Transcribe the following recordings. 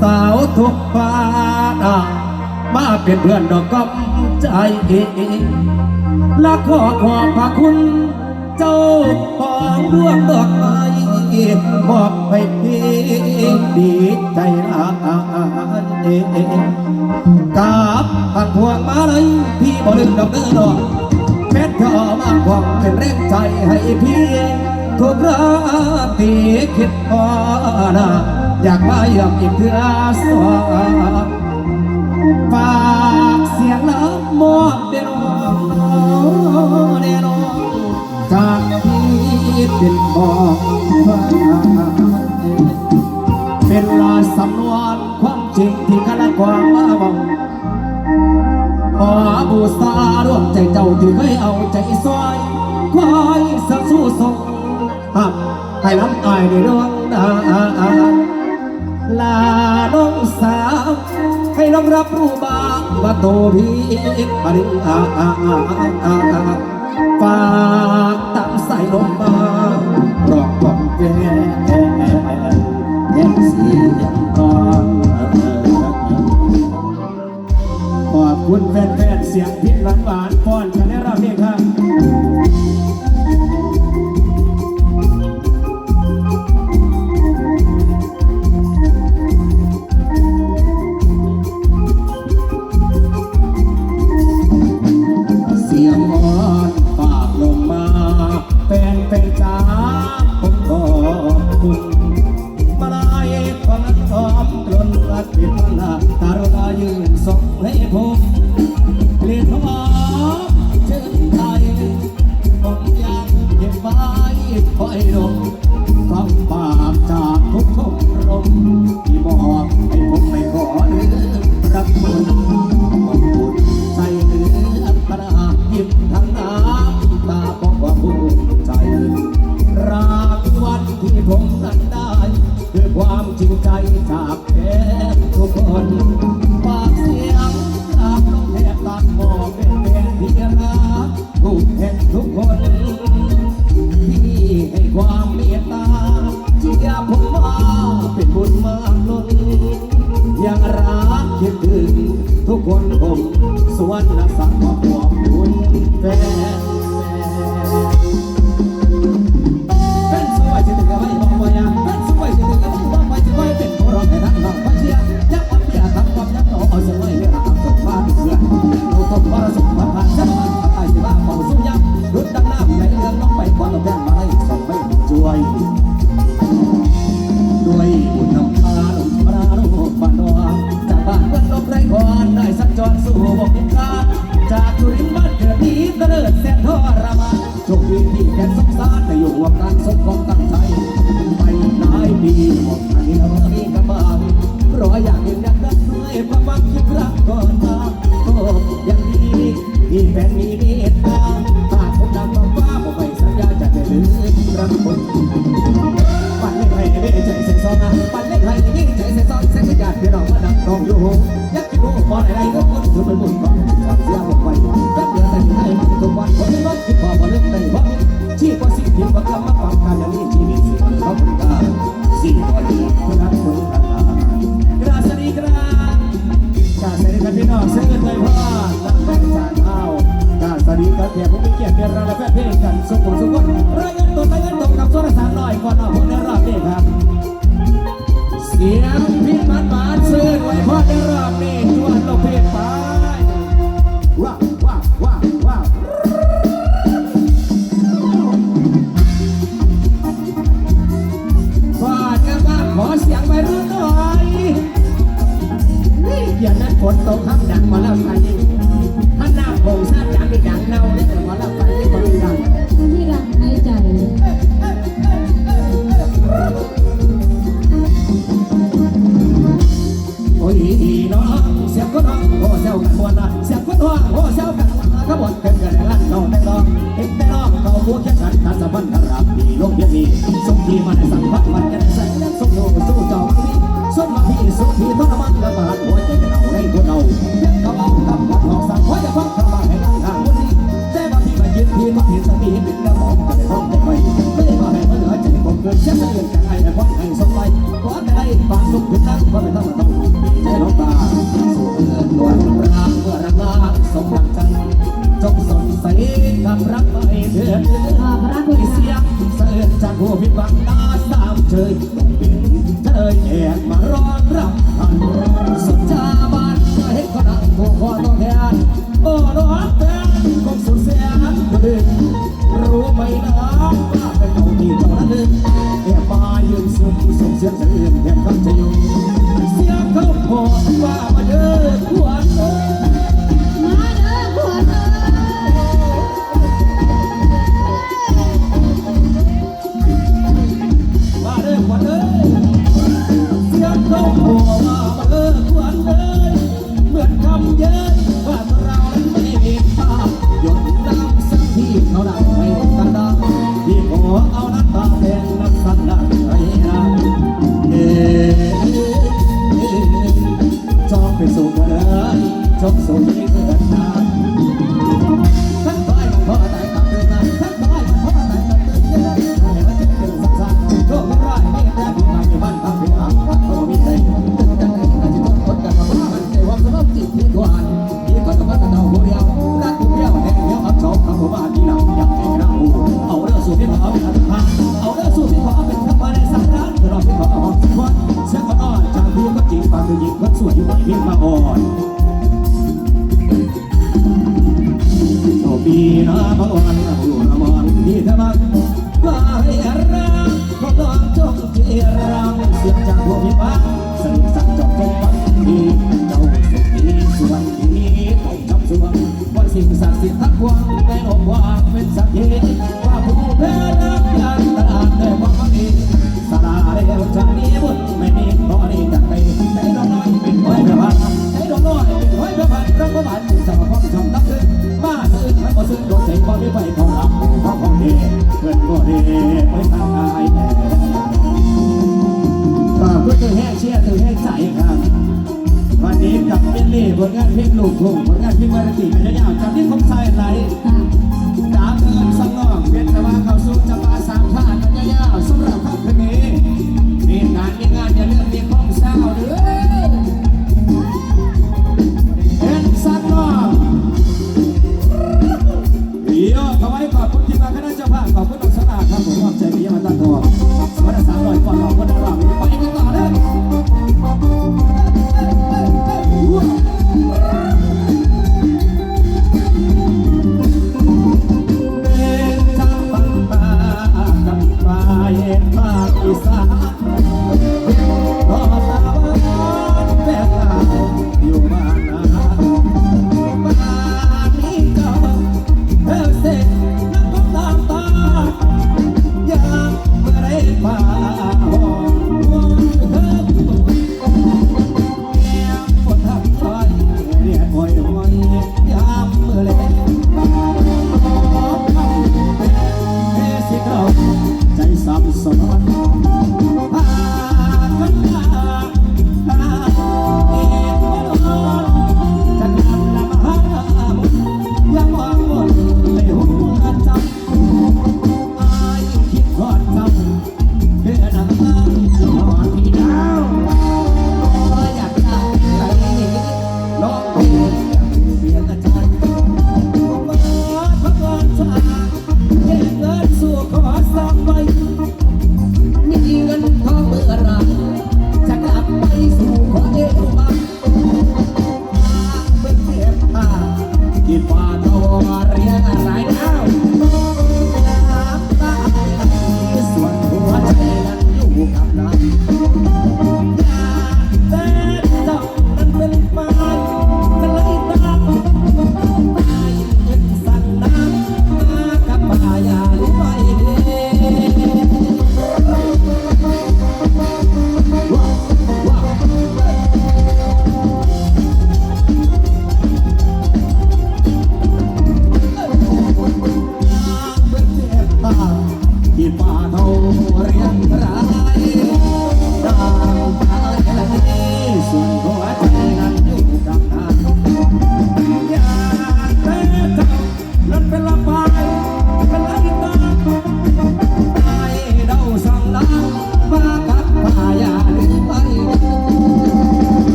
สาวทุกฟ้านามาเป็นเพื่อนดอกกำใจและขอขอบพระคุณ เจ้าของดวงดอกไม้มอบให้พี่ดีใจหลายกับพันพวงมาเลยพี่บ่ลืมดอกเด้อดอกแม้เธอมาหวังเป็นแรงใจให้พี่ทุกราตรีคิดพอนะ อยากมาเยี่ยมอีกเพื่อสวงฝากเสียงลำมอบเดนอเดนอจากที่เป็นบอกว่าเป็นลายสำนวนความจริงที่คณะความมาบอกขอบูชาดวงใจเจ้าที่เคยเอาใจซอยคอยสักสู้ส่งหับให้ล้ำอายในดวงดาล รับรู้บ้างว่าโตพีปริงอาอาอาอาฝากตั้งใส่ลมมารอกกอกแย่แย่เสียงกอนขอบคุณแฟนๆเสียงพิษหวานหวาน จริงใจจากแทนทุกคนฝากเสียงจากน้องแทบตัดหมอเป็นแฟนที่รักทุกแห่งทุกคนที่ให้ความเมตตาเชียร์ผมมาเป็นบุญมากล้นยังรักคิดถึงทุกคนผมสวนและสักขอบคุณ รักคนปันเล็กไทยไม่ได้ใจเส้นซองนะปันเล็กไทยยิ่งใจเส้นซองเส้นขยะที่เรามาดังกองอยู่ยักษ์รู้บอลอะไรก็คนถือเป็นบุญก่อน กัดขาสะบันทราบีลงยังมีสมพีมันสังพัดมันกันแสงสมโนสู้จอมนี้สมมาพี่สมพีทรมันละมานหัวใจเราในคนเราเด็กเขาเอากำลัดหอกสั่งหัวจะฟังคำบางให้นั่งทางวันนี้แจ้มาพี่มายืนพี่มาเห็นสมีบิงกระบอกกันในห้องใจไปไม่ได้มาแห้มาเหลือใจผมเกิดเช่นเดียกันไอ้ไอ้พ่อไอ้สมไปขอแต่ได้บางสุขถึงนั่งก็ไม่ต้องมาต้องใจน้องตาสู่เอื้อนวลรักเมื่อรักลาสมดังใจ ควรักไปเดือดควารักไปเสียงเสลือจากหัวผิดหวังตาสามเฉยเธอแยกมารอนรับ เอาดัไม่หอเอาน้ำตาแดงน้ำสันดาไอ้นาเอ๋จองไปสู่กันเลองสู่ ยิบงก็สวยวิมาอ่อนตบีนาบอ่อน ไปทอรับพอองเดเพื่อนก็เดไปทางอายแน่ากก็เธอแห้งเชี่ยเธอแห้งใสครับ วันนี้กับเมลี่ผลงานเพลงลูกทุ่งผลงานเพลงวาไรตี้เป็นยาวจากที่ผมใส่ไหลาบเงินสังนองเวียนตะวัเขาสู่จังหวะสามท่ากันยาวสำหรับครั้งนี้มีงานมีงาน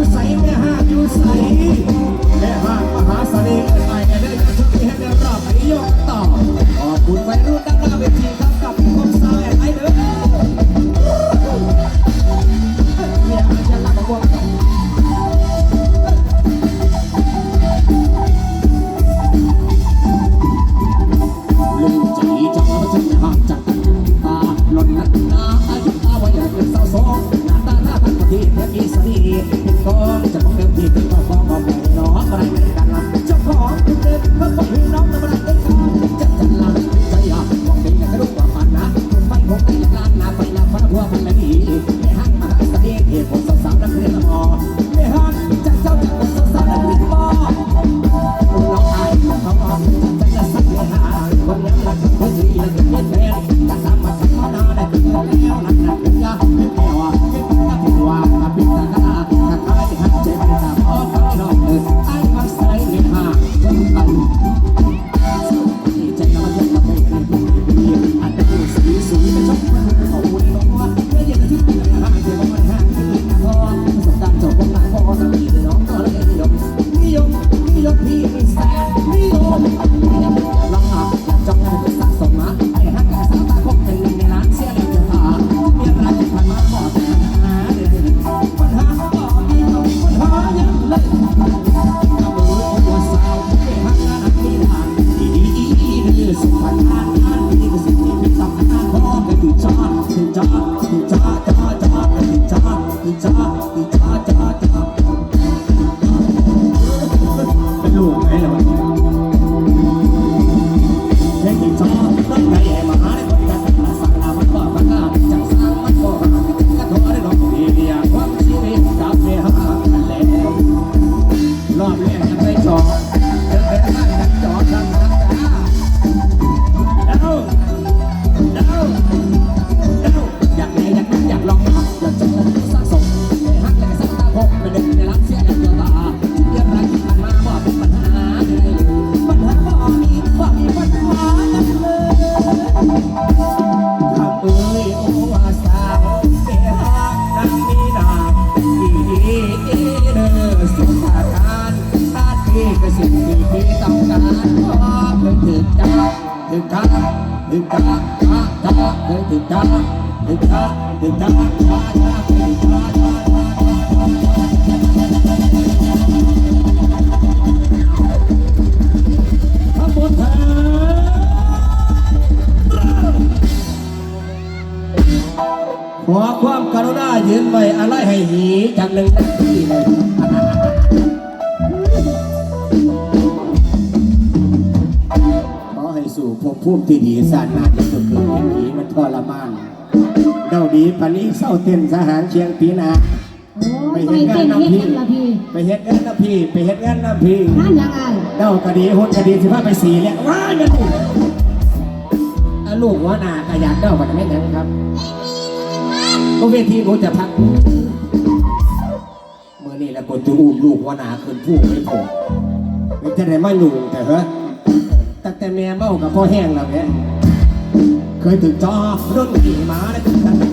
อยู่ใสแม่ห้ายู่ใสแม่ห้ามหาเสน่ห์ใหม่แม่เด้อชุดนี้ให้ได้รอบนี้ยกต่ออบคุณไว้รุ่ดัาวเวที ติดตาตาตาติดตาติดตาติดตาตาตาติดตาตาขอความกรุณายืนไว้อะไรให้หีจากหนึ่งนาที บพุ่มที่ดีสานานที่สุดคือแค่ดีมันทรมานเดาดีปันนี้เศร้าเต้นสหารเชียงปีนาไปเห็นงานน้ำพี่ไปเห็นงานน้ำพี่ไปเห็นงานน้ำพี่นั่นยังไงเดากะดีหุ่นกระดีสิพาไปสีเนี่ยว้าเงินลูกหัวหนาขยันเดาบันไม่ยังครับก็เวทีรู้จะพักเมื่อนี้แล้วกดจะอุ้มลูกหัวหน้าขึ้นผู้ไม่พอมันจะได้มาอยู่แต่เหรอ แต่แม่เมากับพ่อแห้งแล้วเนี่ยเคยถึงจอบรุ่นขี่มาได้ถึงตั้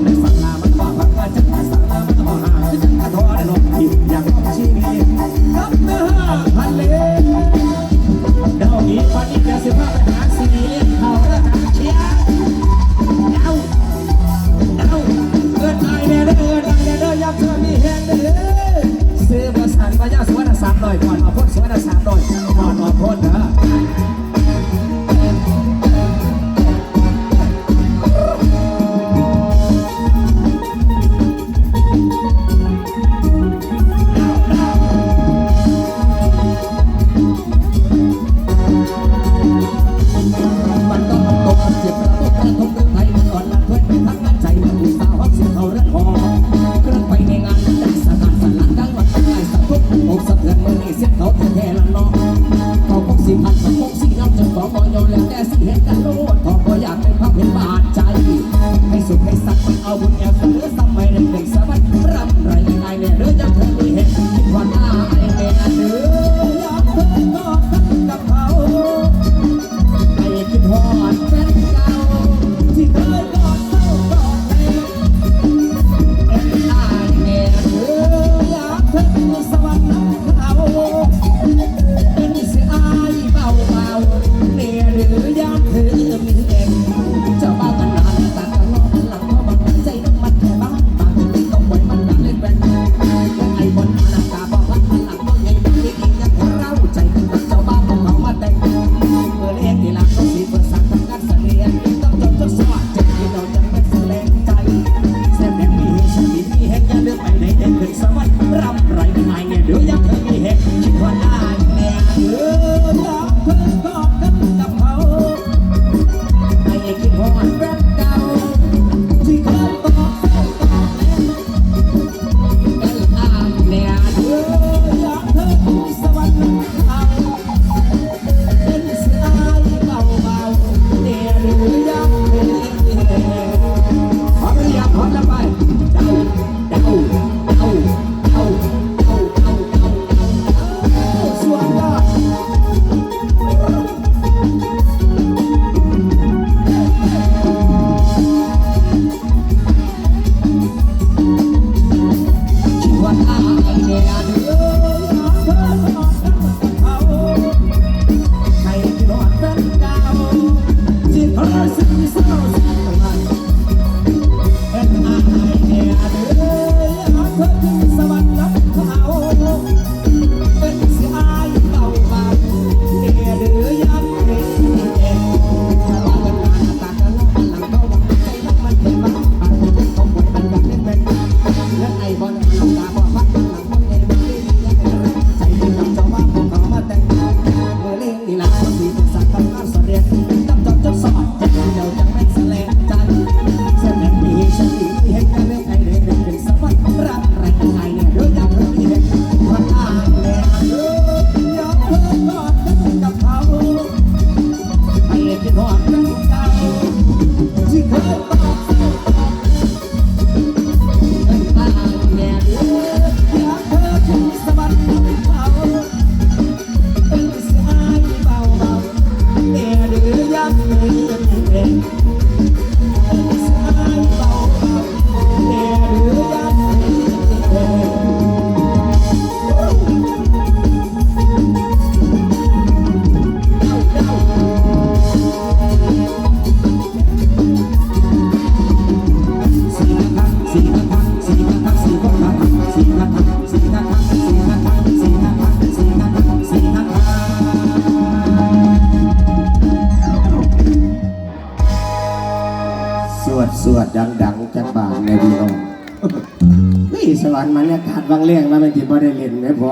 วรรค์บางเรื่องมาเป็นที่บ่ได้เล่นไหมพอ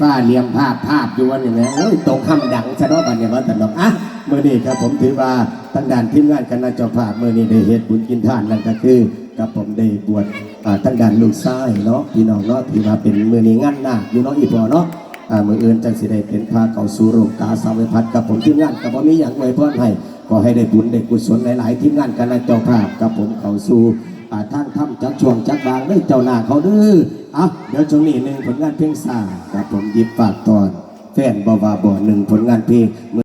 ฟ้าเหลี่ยมภาพภาพอยู่วันนี้แหมโอ้ยตรงคำดังซะเนาะบัดเนี่ยว่าแต่ดอกอะเมื้อนี้ครับผมถือว่าทางด้านทีมงานคณะเจ้าภาพเมื้อนี้ได้เฮ็ดบุญกินทานนั่นก็คือกับผมได้บวชอ่าทางด้านลูกชายเนาะพี่น้องเนาะถือว่าเป็นเมื้อนี้งานหนักอยู่เนาะอีพอเนาะอ่ามืออื่นจังสิได้เป็นพาเข้าสู่โรงกาสาวพัดกับผมทีมงานกับบ่มีหยังอวยพรให้ขอให้ได้บุญได้กุศลหลายๆทีมงานคณะเจ้าภาพกับผมเขาสู่อ่าทางถ้ำจักช่วงจักบางได้เจ้าหน้าเขาดื้อ อาเดี๋ยวช่วงนี้หนึ่งผลงานเพลงสากับผมยิบปากตอน แฟนบาวาบอหนึ่งผลงานเพลง